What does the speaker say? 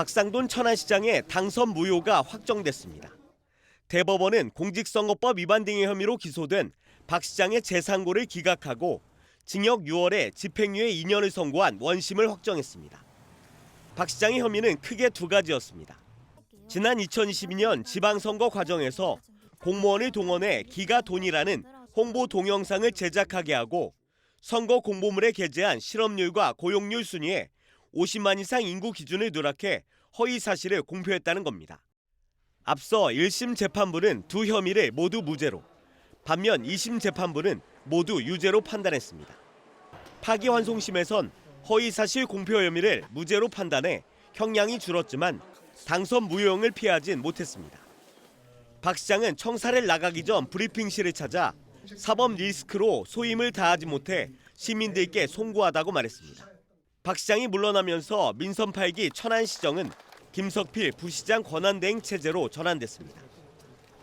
박상돈 천안시장의 당선 무효가 확정됐습니다. 대법원은 공직선거법 위반 등의 혐의로 기소된 박 시장의 재상고를 기각하고 징역 6월에 집행유예 2년을 선고한 원심을 확정했습니다. 박 시장의 혐의는 크게 두 가지였습니다. 지난 2022년 지방선거 과정에서 공무원을 동원해 기가 돈이라는 홍보 동영상을 제작하게 하고 선거 공보물에 게재한 실업률과 고용률 순위에 50만 이상 인구 기준을 누락해 허위 사실을 공표했다는 겁니다. 앞서 1심 재판부는 두 혐의를 모두 무죄로, 반면 2심 재판부는 모두 유죄로 판단했습니다. 파기환송심에선 허위 사실 공표 혐의를 무죄로 판단해 형량이 줄었지만 당선 무효형을 피하진 못했습니다. 박 시장은 청사를 나가기 전 브리핑실을 찾아 사법 리스크로 소임을 다하지 못해 시민들께 송구하다고 말했습니다. 박 시장이 물러나면서 민선 8기 천안시정은 김석필 부시장 권한대행 체제로 전환됐습니다.